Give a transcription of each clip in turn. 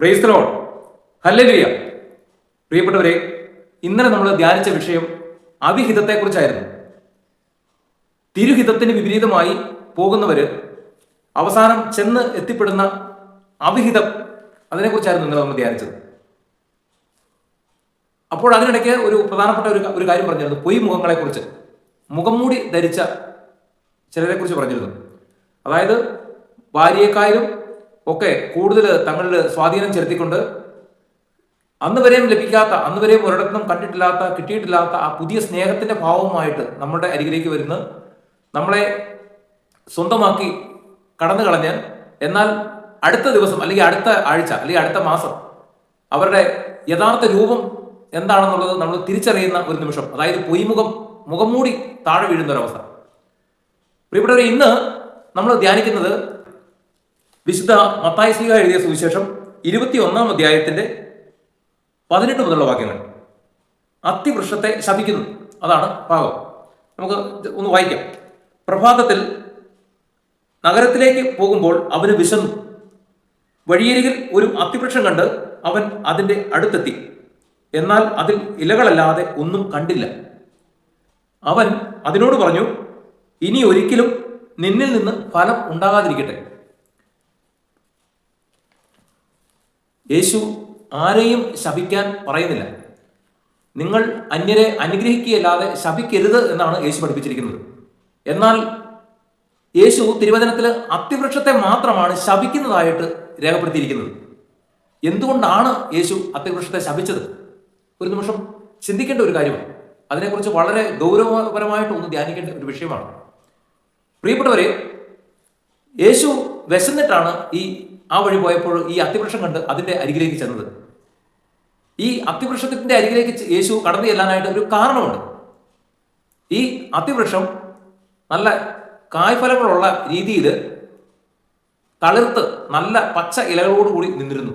പ്രൈസ്തലോൺ hallelujah പ്രിയപ്പെട്ടവരെ ഇന്നലെ നമ്മൾ ധ്യാനിച്ച വിഷയം അവിഹിതത്തെക്കുറിച്ചായിരുന്നു. തിരുഹിതത്തിന് വിപരീതമായി പോകുന്നവര് അവസാനം ചെന്ന് എത്തിപ്പെടുന്ന അവിഹിതം അതിനെക്കുറിച്ചായിരുന്നു ഇന്നലെ നമ്മൾ ധ്യാനിച്ചത്. അപ്പോൾ അതിനിടയ്ക്ക് ഒരു പ്രധാനപ്പെട്ട ഒരു ഒരു കാര്യം പറഞ്ഞിരുന്നു പൊയ് മുഖങ്ങളെക്കുറിച്ച്. മുഖം മൂടി ധരിച്ച ചിലരെക്കുറിച്ച് പറഞ്ഞിരുന്നു. അതായത് ഭാര്യയെക്കായാലും ഒക്കെ കൂടുതൽ തങ്ങളിൽ സ്വാധീനം ചെലുത്തിക്കൊണ്ട് അന്ന് വരെയും ലഭിക്കാത്ത അന്ന് വരെയും ഒരിടത്തും കണ്ടിട്ടില്ലാത്ത കിട്ടിയിട്ടില്ലാത്ത ആ പുതിയ സ്നേഹത്തിന്റെ ഭാവവുമായിട്ട് നമ്മുടെ അരികിലേക്ക് വരുന്ന നമ്മളെ സ്വന്തമാക്കി കടന്നു കളഞ്ഞ് എന്നാൽ അടുത്ത ദിവസം അല്ലെങ്കിൽ അടുത്ത ആഴ്ച അല്ലെങ്കിൽ അടുത്ത മാസം അവരുടെ യഥാർത്ഥ രൂപം എന്താണെന്നുള്ളത് നമ്മൾ തിരിച്ചറിയുന്ന ഒരു നിമിഷം. അതായത് പൊയ്മുഖം മുഖം മൂടി താഴെ വീഴുന്ന ഒരവസ്ഥ പ്രിയപ്പെട്ടവരെ ഇന്ന് നമ്മൾ ധ്യാനിക്കുന്നത് വിശുദ്ധ മത്തായ ശ്രീക എഴുതിയ സുവിശേഷം ഇരുപത്തി ഒന്നാം അധ്യായത്തിന്റെ പതിനെട്ട് മുതലുള്ള വാക്യങ്ങൾ. അത്തിവൃക്ഷത്തെ ശപിക്കുന്നു. അതാണ് ഭാഗം നമുക്ക് ഒന്ന് വായിക്കാം. പ്രഭാതത്തിൽ നഗരത്തിലേക്ക് പോകുമ്പോൾ അവന് വിശന്നു. വഴിയരികിൽ ഒരു അത്തിവൃക്ഷം കണ്ട് അവൻ അതിന്റെ അടുത്തെത്തി. എന്നാൽ അതിൽ ഇലകളല്ലാതെ ഒന്നും കണ്ടില്ല. അവൻ അതിനോട് പറഞ്ഞു ഇനി ഒരിക്കലും നിന്നിൽ നിന്ന് ഫലം ഉണ്ടാകാതിരിക്കട്ടെ. യേശു ആരെയും ശപിക്കാൻ പറയുന്നില്ല. നിങ്ങൾ അന്യരെ അനുഗ്രഹിക്കുകയല്ലാതെ ശപിക്കരുത് എന്നാണ് യേശു പഠിപ്പിച്ചിരിക്കുന്നത്. എന്നാൽ യേശു തിരുവചനത്തിൽ അത്തിവൃക്ഷത്തെ മാത്രമാണ് ശപിക്കുന്നതായിട്ട് രേഖപ്പെടുത്തിയിരിക്കുന്നത്. എന്തുകൊണ്ടാണ് യേശു അത്തിവൃക്ഷത്തെ ശപിച്ചത്? ഒരു നിമിഷം ചിന്തിക്കേണ്ട ഒരു കാര്യമാണ്. അതിനെക്കുറിച്ച് വളരെ ഗൗരവപരമായിട്ട് ഒന്ന് ധ്യാനിക്കേണ്ട ഒരു വിഷയമാണ്. പ്രിയപ്പെട്ടവരെ യേശു വിശന്നിട്ടാണ് ഈ ആ വഴി പോയപ്പോൾ ഈ അത്തിവൃക്ഷം കണ്ട് അതിന്റെ അരികിലേക്ക് ചെന്നത്. ഈ അത്തിവൃക്ഷത്തിന്റെ അരികിലേക്ക് യേശു കടന്നു ചെല്ലാനായിട്ട് ഒരു കാരണമുണ്ട്. ഈ അത്തിവൃക്ഷം നല്ല കായ്ഫലങ്ങളുള്ള രീതിയിൽ തളിർത്ത് നല്ല പച്ച ഇലകളോടുകൂടി നിന്നിരുന്നു.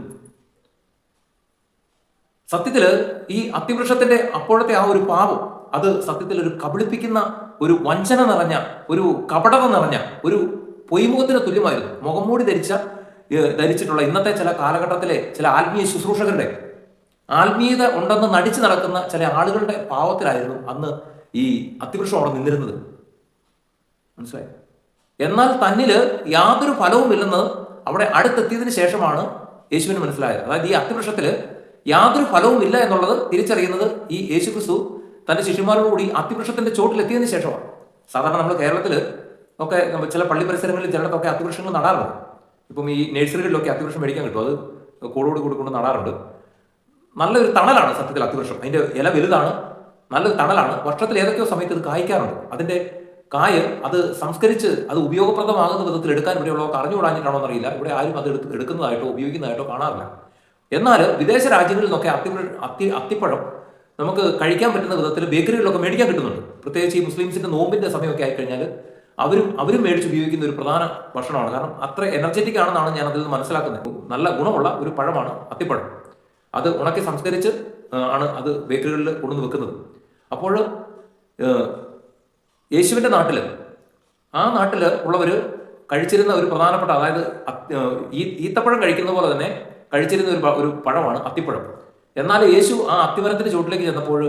സത്യത്തിൽ ഈ അത്തിവൃക്ഷത്തിന്റെ അപ്പോഴത്തെ ആ ഒരു പാപം അത് സത്യത്തിൽ ഒരു കബളിപ്പിക്കുന്ന ഒരു വഞ്ചന നിറഞ്ഞ ഒരു കപടത നിറഞ്ഞ ഒരു പൊയ്മുഖത്തിന് തുല്യമായിരുന്നു. മുഖംമൂടി ധരിച്ച ധരിച്ചിട്ടുള്ള ഇന്നത്തെ ചില കാലഘട്ടത്തിലെ ചില ആത്മീയ ശുശ്രൂഷകരുടെ ആത്മീയത ഉണ്ടെന്ന് നടിച്ചു നടക്കുന്ന ചില ആളുകളുടെ പാവത്തിലായിരുന്നു അന്ന് ഈ അത്തിവൃക്ഷം അവിടെ നിന്നിരുന്നത്. മനസ്സിലായി? എന്നാൽ തന്നിൽ യാതൊരു ഫലവുമില്ലെന്ന് അവിടെ അടുത്തെത്തിയതിന് ശേഷമാണ് യേശുവിന് മനസ്സിലായത്. അതായത് ഈ അത്തിവൃക്ഷത്തിൽ യാതൊരു ഫലവുമില്ല എന്നുള്ളത് തിരിച്ചറിയുന്നത് ഈ യേശു ക്രിസ്തു തന്റെ ശിഷ്യന്മാരോടുകൂടി അത്തിവൃക്ഷത്തിന്റെ ചോട്ടിലെത്തിയതിനു ശേഷമാണ്. സാധാരണ നമ്മൾ കേരളത്തിൽ ഒക്കെ ചില പള്ളി പരിസരങ്ങളിൽ ചിലയിടത്തൊക്കെ അത്തിവൃക്ഷങ്ങൾ നടാറുണ്ട്. ഇപ്പം ഈ നഴ്സറികളിലൊക്കെ അത്തിവൃക്ഷം മേടിക്കാൻ കിട്ടും. അത് കൂടോട് കൂടി കൊണ്ട് നടാറുണ്ട്. നല്ലൊരു തണലാണ് സത്യത്തിൽ അത്തിവൃക്ഷം അതിന്റെ ഇല വലുതാണ് നല്ലൊരു തണലാണ്. വർഷത്തിൽ ഏതൊക്കെയോ സമയത്ത് ഇത് കായ്ക്കാറുണ്ട്. അതിന്റെ കായ് അത് സംസ്കരിച്ച് അത് ഉപയോഗപ്രദമാകുന്ന വിധത്തിൽ എടുക്കാൻ ഇവിടെയുള്ളവർക്ക് അറിഞ്ഞുകൂടാഞ്ഞിട്ടാണോ എന്നറിയില്ല. ഇവിടെ ആരും അത് എടുത്ത് എടുക്കുന്നതായിട്ടോ ഉപയോഗിക്കുന്നതായിട്ടോ കാണാറില്ല. എന്നാൽ വിദേശ രാജ്യങ്ങളിൽ നിന്നൊക്കെ അത്തി അത്തി അത്തിപ്പഴം നമുക്ക് കഴിക്കാൻ പറ്റുന്ന വിധത്തിൽ ബേക്കറികളിലൊക്കെ മേടിക്കാൻ കിട്ടുന്നുണ്ട്. പ്രത്യേകിച്ച് ഈ മുസ്ലിംസിന്റെ നോമ്പിന്റെ സമയമൊക്കെ ആയിക്കഴിഞ്ഞാൽ അവരും അവരും മേടിച്ച് ഉപയോഗിക്കുന്ന ഒരു പ്രധാന ഭക്ഷണമാണ്. കാരണം അത്ര എനർജറ്റിക് ആണെന്നാണ് ഞാൻ അതിൽ നിന്ന് മനസ്സിലാക്കുന്നത്. നല്ല ഗുണമുള്ള ഒരു പഴമാണ് അത്തിപ്പഴം. അത് ഉണക്കി സംസ്കരിച്ച് ആണ് അത് ബേക്കറികളിൽ കൊണ്ടുവന്ന് വെക്കുന്നത്. അപ്പോൾ യേശുവിന്റെ നാട്ടിൽ ആ നാട്ടിൽ ഉള്ളവർ കഴിച്ചിരുന്ന ഒരു പ്രധാനപ്പെട്ട അതായത് ഈ ഈത്തപ്പഴം കഴിക്കുന്ന പോലെ തന്നെ കഴിച്ചിരുന്ന ഒരു ഒരു പഴമാണ് അത്തിപ്പഴം. എന്നാൽ യേശു ആ അത്തിമരത്തിന്റെ ചുവട്ടിലേക്ക് ചെന്നപ്പോൾ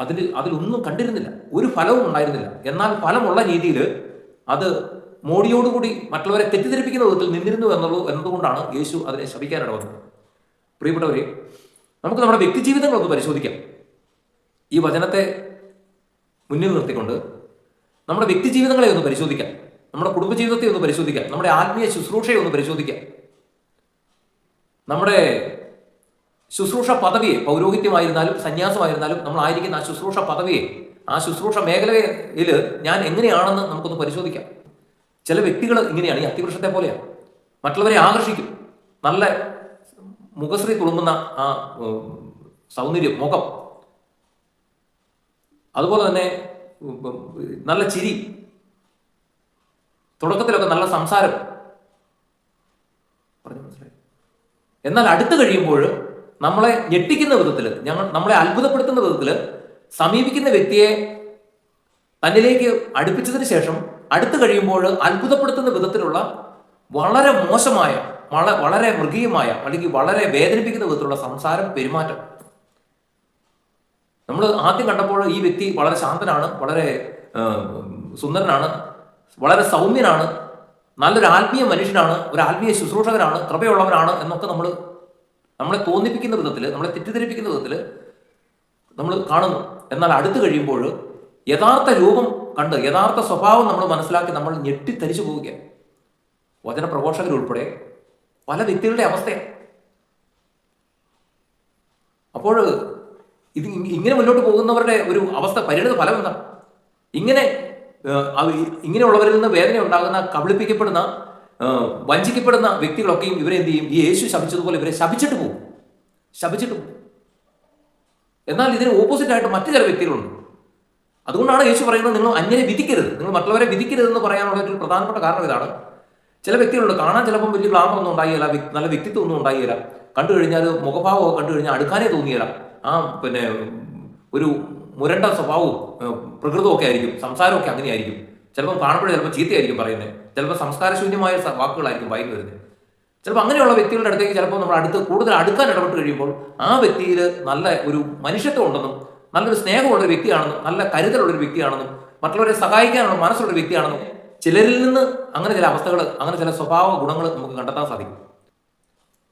അതിൽ അതിലൊന്നും കണ്ടിരുന്നില്ല. ഒരു ഫലവും ഉണ്ടായിരുന്നില്ല. എന്നാൽ ഫലമുള്ള രീതിയിൽ അത് മോഡിയോടുകൂടി മറ്റുള്ളവരെ തെറ്റിദ്ധരിപ്പിക്കുന്ന വിധത്തിൽ നിന്നിരുന്നു എന്നുള്ളൂ എന്നതുകൊണ്ടാണ് യേശു അതിനെ ശപിക്കാനിട വന്നത് പ്രിയപ്പെട്ടവരെ നമുക്ക് നമ്മുടെ വ്യക്തി ജീവിതങ്ങളൊന്ന് പരിശോധിക്കാം. ഈ വചനത്തെ മുന്നിൽ നിർത്തിക്കൊണ്ട് നമ്മുടെ വ്യക്തിജീവിതങ്ങളെ ഒന്ന് പരിശോധിക്കാം. നമ്മുടെ കുടുംബജീവിതത്തെ ഒന്ന് പരിശോധിക്കാം. നമ്മുടെ ആത്മീയ ശുശ്രൂഷയെ ഒന്ന് പരിശോധിക്കാം. നമ്മുടെ ശുശ്രൂഷ പദവിയെ പൗരോഹിത്യമായിരുന്നാലും സന്യാസമായിരുന്നാലും നമ്മൾ ആയിരിക്കുന്ന ആ ശുശ്രൂഷ പദവിയെ ആ ശുശ്രൂഷ മേഖലയിൽ ഞാൻ എങ്ങനെയാണെന്ന് നമുക്കൊന്ന് പരിശോധിക്കാം. ചില വ്യക്തികൾ ഇങ്ങനെയാണ് ഈ അത്തിവൃക്ഷത്തെ പോലെയാണ്. മറ്റുള്ളവരെ ആകർഷിക്കും. നല്ല മുഖശ്രീ തുളുമ്പുന്ന ആ സൗന്ദര്യം മുഖം. അതുപോലെ തന്നെ നല്ല ചിരി. തുടക്കത്തിലൊക്കെ നല്ല സംസാരം. എന്നാൽ അടുത്ത് കഴിയുമ്പോൾ നമ്മളെ ഞെട്ടിക്കുന്ന വിധത്തിൽ ഞങ്ങൾ നമ്മളെ അത്ഭുതപ്പെടുത്തുന്ന വിധത്തിൽ സമീപിക്കുന്ന വ്യക്തിയെ തന്നിലേക്ക് അടുപ്പിച്ചതിന് ശേഷം അടുത്ത് കഴിയുമ്പോൾ അത്ഭുതപ്പെടുത്തുന്ന വിധത്തിലുള്ള വളരെ മോശമായ വള വളരെ മൃഗീയമായ അല്ലെങ്കിൽ വളരെ വേദനിപ്പിക്കുന്ന വിധത്തിലുള്ള സംസാരം പെരുമാറ്റം. നമ്മൾ ആദ്യം കണ്ടപ്പോൾ ഈ വ്യക്തി വളരെ ശാന്തനാണ് വളരെ സുന്ദരനാണ് വളരെ സൗമ്യനാണ് നല്ലൊരു ആത്മീയ മനുഷ്യനാണ് ഒരു ആത്മീയ ശുശ്രൂഷകനാണ് കൃപയുള്ളവനാണ് എന്നൊക്കെ നമ്മൾ നമ്മളെ തോന്നിപ്പിക്കുന്ന വിധത്തിൽ നമ്മളെ തെറ്റിദ്ധരിപ്പിക്കുന്ന വിധത്തിൽ നമ്മൾ കാണുന്നു. എന്നാൽ അടുത്തു കഴിയുമ്പോൾ യഥാർത്ഥ രൂപം കണ്ട് യഥാർത്ഥ സ്വഭാവം നമ്മൾ മനസ്സിലാക്കി നമ്മൾ ഞെട്ടിത്തരിച്ചു പോവുകയാണ്. വചന പ്രഘോഷകരുൾപ്പെടെ പല വ്യക്തികളുടെ അവസ്ഥയാണ്. അപ്പോൾ ഇത് ഇങ്ങനെ മുന്നോട്ട് പോകുന്നവരുടെ ഒരു അവസ്ഥ പരിണിത ഫലം എന്താണ്? ഇങ്ങനെ ഇങ്ങനെയുള്ളവരിൽ നിന്ന് വേദന ഉണ്ടാകുന്ന കബളിപ്പിക്കപ്പെടുന്ന വഞ്ചിക്കപ്പെടുന്ന വ്യക്തികളൊക്കെയും ഇവരെ എന്ത് ചെയ്യും? ഈ യേശു ശപിച്ചതുപോലെ ഇവരെ ശപിച്ചിട്ട് പോകും. ശപിച്ചിട്ട് പോകും. എന്നാൽ ഇതിന് ഓപ്പോസിറ്റ് ആയിട്ട് മറ്റു ചില വ്യക്തികളുണ്ട്. അതുകൊണ്ടാണ് യേശു പറയുന്നത് നിങ്ങൾ അന്യരെ വിധിക്കരുത്. നിങ്ങൾ മറ്റുള്ളവരെ വിധിക്കരുതെന്ന് പറയാനുള്ള ഒരു പ്രധാനപ്പെട്ട കാരണം ഇതാണ്. ചില വ്യക്തികളുണ്ട് കാണാൻ ചിലപ്പം വലിയ ഒന്നും ഉണ്ടായില്ല നല്ല വ്യക്തിത്വം ഒന്നും ഉണ്ടായില്ല. കണ്ടു കഴിഞ്ഞാൽ മുഖഭാവമൊക്കെ കണ്ടു കഴിഞ്ഞാൽ അടുക്കാനേ തോന്നിയില്ല ആ പിന്നെ ഒരു മുരണ്ട സ്വഭാവവും പ്രകൃതമൊക്കെ ആയിരിക്കും സംസാരമൊക്കെ അങ്ങനെയായിരിക്കും. ചിലപ്പം കാണുമ്പോഴേ ചിലപ്പോൾ ചീത്തയായിരിക്കും പറയുന്നത് ചിലപ്പോൾ സംസ്കാരശൂന്യമായ വാക്കുകളായിരിക്കും വായിൽ വരുന്നത്. ചിലപ്പോൾ അങ്ങനെയുള്ള വ്യക്തികളുടെ അടുത്തേക്ക് ചിലപ്പോൾ നമ്മൾ അടുത്ത് കൂടുതൽ അടുക്കാൻ ഇടപെട്ട് കഴിയുമ്പോൾ ആ വ്യക്തിയിൽ നല്ല ഒരു മനുഷ്യത്വം ഉണ്ടെന്നും നല്ലൊരു സ്നേഹമുള്ള ഒരു വ്യക്തിയാണെന്നും നല്ല കരുതലുള്ള ഒരു വ്യക്തിയാണെന്നും മറ്റുള്ളവരെ സഹായിക്കാനുള്ള മനസ്സുള്ള ഒരു വ്യക്തിയാണെന്നും ചിലരിൽ നിന്ന് അങ്ങനെ ചില അവസ്ഥകൾ അങ്ങനെ ചില സ്വഭാവ ഗുണങ്ങൾ നമുക്ക് കണ്ടെത്താൻ സാധിക്കും.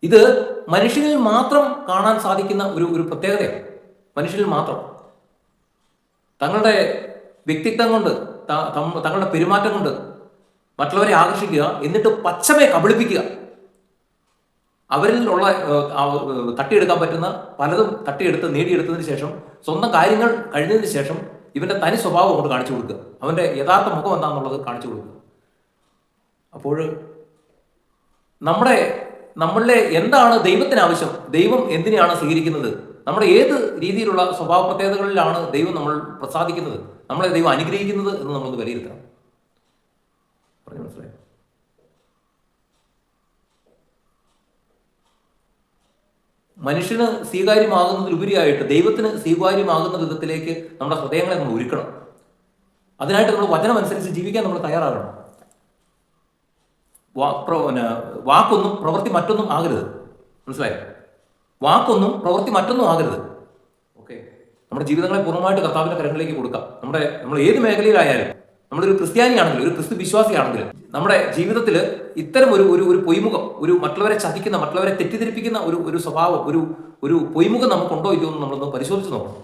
ഇത് മനുഷ്യനിൽ മാത്രം കാണാൻ സാധിക്കുന്ന ഒരു ഒരു പ്രത്യേകതയാണ്. മനുഷ്യനിൽ മാത്രം. തങ്ങളുടെ വ്യക്തിത്വം കൊണ്ട് തങ്ങളുടെ പെരുമാറ്റം കൊണ്ട് മറ്റുള്ളവരെ ആകർഷിക്കുക എന്നിട്ട് പച്ചമേ കബളിപ്പിക്കുക. അവരിൽ ഉള്ള തട്ടിയെടുക്കാൻ പറ്റുന്ന പലതും തട്ടിയെടുത്ത് നേടിയെടുത്തതിന് ശേഷം സ്വന്തം കാര്യങ്ങൾ കഴിഞ്ഞതിന് ശേഷം ഇവന്റെ തനി സ്വഭാവം കൊണ്ട് കാണിച്ചു കൊടുക്കുക. അവന്റെ യഥാർത്ഥ മുഖം എന്താണെന്നുള്ളത് കാണിച്ചു കൊടുക്കുക. അപ്പോൾ നമ്മുടെ നമ്മളുടെ എന്താണ് ദൈവത്തിന് ആവശ്യം ദൈവം എന്തിനെയാണ് സ്വീകരിക്കുന്നത്? നമ്മുടെ ഏത് രീതിയിലുള്ള സ്വഭാവ പ്രത്യേകതകളിലാണ് ദൈവം നമ്മൾ പ്രസാദിക്കുന്നത്? നമ്മളെ ദൈവം അനുഗ്രഹിക്കുന്നത് എന്ന് നമ്മളൊന്ന് വിലയിരുത്തണം. പറഞ്ഞു മനസ്സിലായി. മനുഷ്യന് സ്വീകാര്യമാകുന്നതിലുപരിയായിട്ട് ദൈവത്തിന് സ്വീകാര്യമാകുന്ന വിധത്തിലേക്ക് നമ്മുടെ ഹൃദയങ്ങളെ നമ്മൾ ഒരുക്കണം. അതിനായിട്ട് നമ്മൾ വചനം അനുസരിച്ച് ജീവിക്കാൻ നമ്മൾ തയ്യാറാകണം. വാക്കൊന്നും പ്രവൃത്തി മറ്റൊന്നും ആകരുത്. മനസ്സിലായോ? വാക്കൊന്നും പ്രവൃത്തി മറ്റൊന്നും ആകരുത്. ഓക്കെ? നമ്മുടെ ജീവിതങ്ങളെ പൂർണമായിട്ട് കർത്താവിന്റെ കരങ്ങളിലേക്ക് കൊടുക്കാം. നമ്മുടെ നമ്മൾ ഏത് മേഖലയിലായാലും. നമ്മളൊരു ക്രിസ്ത്യാനിയാണെങ്കിലും ഒരു ക്രിസ്തു വിശ്വാസിയാണെങ്കിലും നമ്മുടെ ജീവിതത്തിൽ ഇത്തരം ഒരു ഒരു ഒരു പൊയ്മുഖം ഒരു മറ്റുള്ളവരെ ചതിക്കുന്ന മറ്റുള്ളവരെ തെറ്റിദ്ധരിപ്പിക്കുന്ന ഒരു ഒരു സ്വഭാവം ഒരു ഒരു പൊയ്മുഖം നമുക്കുണ്ടോ ഇല്ലയോ എന്ന് നമ്മളൊന്ന് പരിശോധിച്ച് നോക്കണം.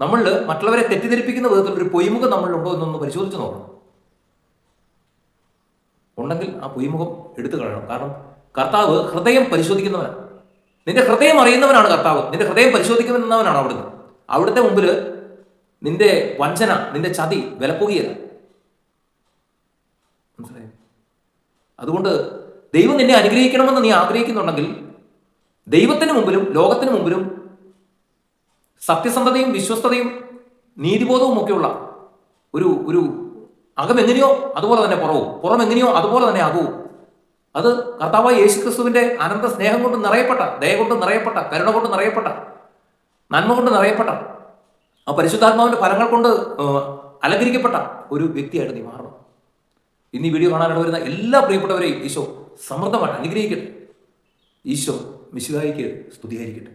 നമ്മൾ മറ്റുള്ളവരെ തെറ്റിദ്ധരിപ്പിക്കുന്ന വിധത്തിൽ ഒരു പൊയ്മുഖം നമ്മളിലുണ്ടോ എന്നൊന്ന് പരിശോധിച്ച് നോക്കണം. ഉണ്ടെങ്കിൽ ആ പൊയ്മുഖം എടുത്തു കളയണം. കാരണം കർത്താവ് ഹൃദയം പരിശോധിക്കുന്നവനാണ്. നിന്റെ ഹൃദയം അറിയുന്നവനാണ് കർത്താവ്. നിന്റെ ഹൃദയം പരിശോധിക്കുന്നവനാണ് അവിടുന്ന്. അവിടുത്തെ മുമ്പിൽ നിന്റെ വഞ്ചന നിന്റെ ചതി വിലപ്പോകിയല്ല അതുകൊണ്ട് ദൈവം നിന്നെ അനുഗ്രഹിക്കണമെന്ന് നീ ആഗ്രഹിക്കുന്നുണ്ടെങ്കിൽ ദൈവത്തിന് മുമ്പിലും ലോകത്തിന് മുമ്പിലും സത്യസന്ധതയും വിശ്വസ്തതയും നീതിബോധവും ഒക്കെയുള്ള ഒരു ഒരു അകം എങ്ങനെയോ അതുപോലെ തന്നെ പുറവും. പുറം എങ്ങനെയോ അതുപോലെ തന്നെ ആകൂ. അത് കർത്താവായ യേശു ക്രിസ്തുവിന്റെ അനന്ത സ്നേഹം കൊണ്ട് നിറയപ്പെട്ട ദയ കൊണ്ട് നിറയപ്പെട്ട കരുണ കൊണ്ട് നിറയപ്പെട്ട നന്മ കൊണ്ട് നിറയപ്പെട്ട ആ പരിശുദ്ധാത്മാവിന്റെ ഫലങ്ങൾ കൊണ്ട് അലങ്കരിക്കപ്പെട്ട ഒരു വ്യക്തിയായിട്ട് നീ മാറണം ഇന്ന് വീഡിയോ കാണാനിട വരുന്ന എല്ലാ പ്രിയപ്പെട്ടവരെയും ഈശോ സമൃദ്ധമായിട്ട് അനുഗ്രഹിക്കട്ടെ. ഈശോ മിശുഹായിക്ക് സ്തുതിയായിരിക്കട്ടെ.